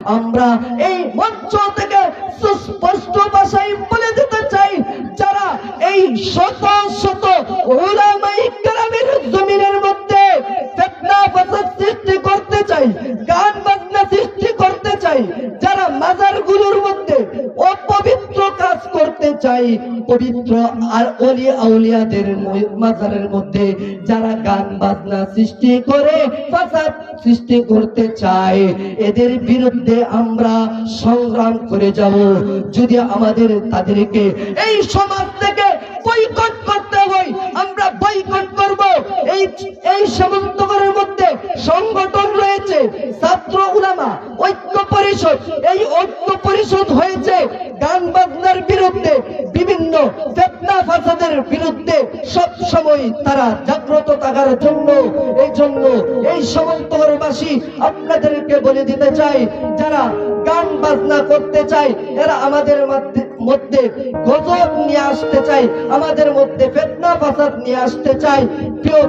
আমরা এই মঞ্চ থেকে সুস্পষ্ট ভাষায় বলে দিতে চাই, যারা এই শত শত জমিনের মধ্যে সৃষ্টি করতে চাই, গান বাজনা সৃষ্টি করতে চাই যারা মাজারগুলোর মধ্যে অপবিত্র কাজ চাই পবিত্র আর অলি আউলিয়াদের মাজারের মধ্যে যারা গান বাজনা সৃষ্টি করে, ফাসাদ সৃষ্টি করতে চায়, এদের বিরুদ্ধে আমরা সংগ্রাম করে যাব। যদি আমাদের তাদেরকে এই সমাজ থেকে বয়কট করতে হয়, আমরা বয়কট করব। এই এই সীমান্তকরের মধ্যে সংগঠন রয়েছে, ছাত্র উলামা, ঐক্য পরিষদ। এই ঐক্য পরিষদ হয়েছে গান বাজনার বিরুদ্ধে বিভিন্ন ফেতনা ফাসাদের বিরুদ্ধে সব সময় তারা জাগ্রত থাকার জন্য, এই জন্য এই সীমান্তকরবাসী আপনাদেরকে বলে দিতে চাই, যারা গান বাজনা করতে চাই এরা আমাদের মধ্যে গজব নিয়ে আসতে চাই আমাদের মধ্যে ফেতনা ফাসাদ নিয়ে আসতে চাই ভাই-